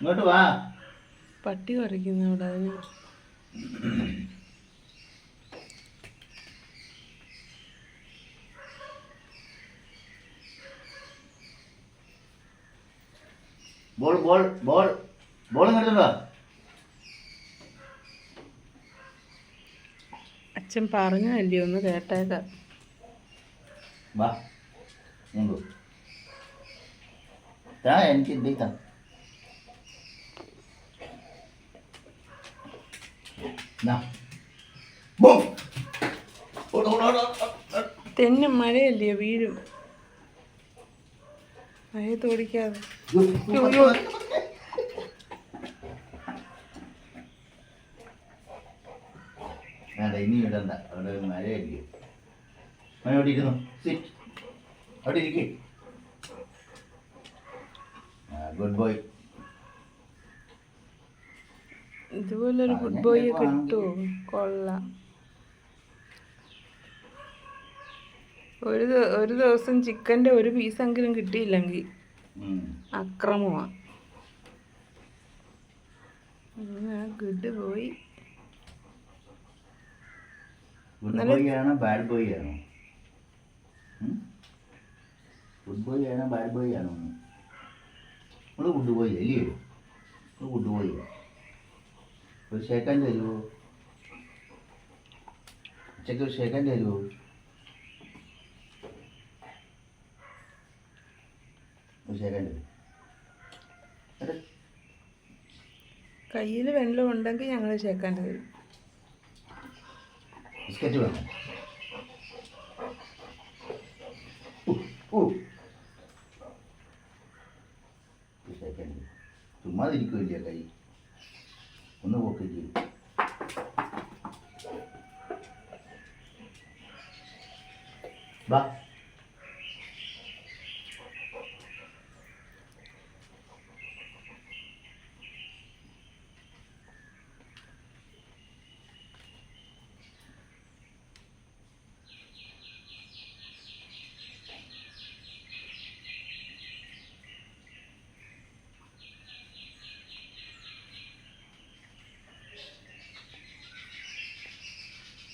ഇങ്ങോട്ട് വാ. പട്ടി കുറയ്ക്കുന്നു അവിടെ അതിന് ബോൾ ബോൾ ബോൾ. ബോൾ ഇങ്ങോട്ട് അച്ഛൻ പറഞ്ഞതല്ലേ ഒന്ന് കേട്ടേക്കാം. വാ. എനിക്ക് എന്തേ തെന്നും മഴയല്ലയോ വീഴും? മഴയത്ത് ഓടിക്കാതെ തോടിക്കാതെ വേണ്ട ഇനി ഇടണ്ട. അവിടെ മഴയല്ലേ. മഴ അവിടെ ഇരുന്നു സിറ്റ് അവിടെ ഇരിക്കേ. ഗുഡ് ബോയ് ഇതുപോലൊരു ഗുഡ് ബോയ് കിട്ടുമോ കൊള്ളാം. ഒരു ഒരു ദിവസം ചിക്കന്റെ ഒരു പീസെങ്കിലും കിട്ടിയില്ലെങ്കിൽ അക്രമമാണ് ഗുഡ് ബോയ് ഗുഡ് ബോയ് ആണോ ബാഡ് ബോയ് ആണോ? ഗുഡ് ബോയ് ആണോ ബാഡ് ബോയ് ആണോ? നമ്മൾ ഗുഡ് ബോയ് അല്ലയോ ഗുഡ് ബോയ് ഒരു ഷേക്കാൻ തരുമോ ഉച്ചയ്ക്ക് ഒരു ഷേക്കാൻ തരുമോ ഒരു ഷേക്കാൻ എടാ, കയ്യിൽ വെള്ളം ഉണ്ടെങ്കിൽ ഞങ്ങൾ ചേക്കാൻ തരും ബിസ്ക്കറ്റ് വേണം. ചുമ്മാതിരിക്കില്ല കൈ ഒന്ന് പൊക്കിച്ച് വാ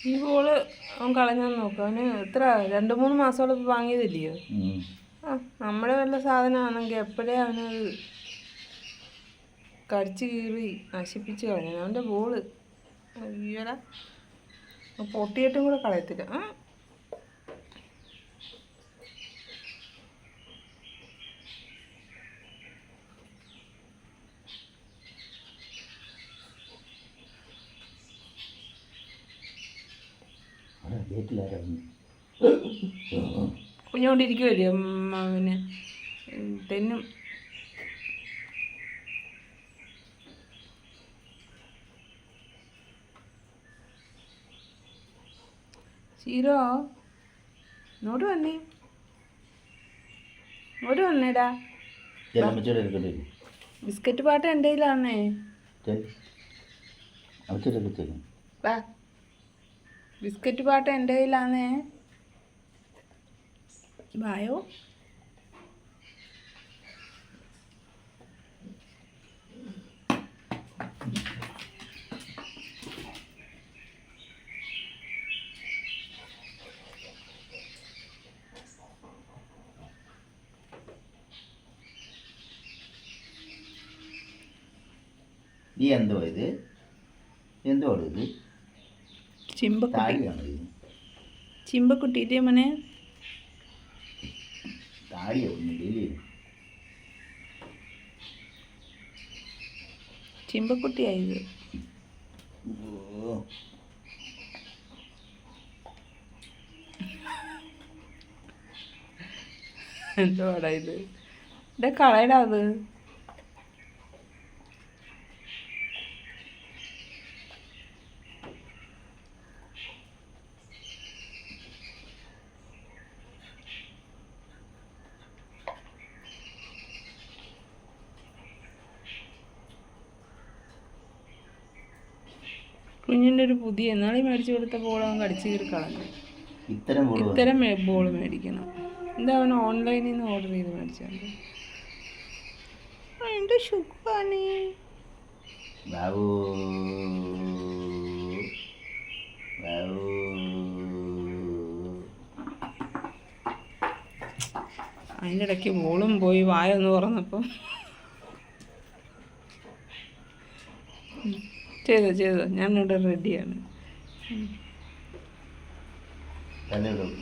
ഈ ബോൾ അവൻ കളഞ്ഞാൽ നോക്കും. അവന് എത്ര രണ്ട് മൂന്ന് മാസമോളം ഇപ്പം വാങ്ങിയതില്ലയോ? ആ നമ്മുടെ വല്ല സാധനമാണെങ്കിൽ എപ്പോഴേ അവനത് കടിച്ച് കീറി നശിപ്പിച്ച് കളഞ്ഞു അവന്റെ ബോൾ. അയ്യോടാ. പൊട്ടിയിട്ടും കൂടെ കളയത്തില്ല. ആ ഗേറ്റിലാരാണ് കുഞ്ഞുകൊണ്ടിരിക്കുമല്ലേ അവന് തെന്നും. ശീരോ ഇങ്ങോട്ട് വന്നേ. ഇങ്ങോട്ട് വന്നേടാ. ബിസ്ക്കറ്റ് പാട്ട് എന്റെ കയ്യിലാണേ ചെൽ അമ്മച്ചോടൊക്കെ ചെല്ലും വാ. ബിസ്ക്കറ്റ് പാട്ട് എന്റെ കയ്യിലാന്നേ. നീ എന്തോ ഇത്? എന്തോ ഇത്? ചിമ്പക്കുട്ടി. ഇത്? ചിമ്പക്കുട്ടിയില്ലേ മോനെ. ചിമ്പക്കുട്ടിയായത്. എന്തുവാടാ ഇത്? ഇടെ കളയടാ അത്. കുഞ്ഞിന്റെ ഒരു പുതിയ എന്നാളി മേടിച്ചു കൊടുത്ത ബോൾ അവൻ കടിച്ചു കീറി കളഞ്ഞു. ഇത്തരം ബോൾ മേടിക്കണം. എന്താ അവൻ ഓൺലൈനിൽ നിന്ന് ഓർഡർ ചെയ്ത് മേടിച്ചാൽ എന്റെ ശുക്കാണ് അതിന്റെ ഇടയ്ക്ക് ബോളും പോയി വായ എന്ന് പറഞ്ഞപ്പം ചെയ്തോ ചെയ്തോ. ഞാനിവിടെ റെഡിയാണ് തന്നെ ഇവിടെ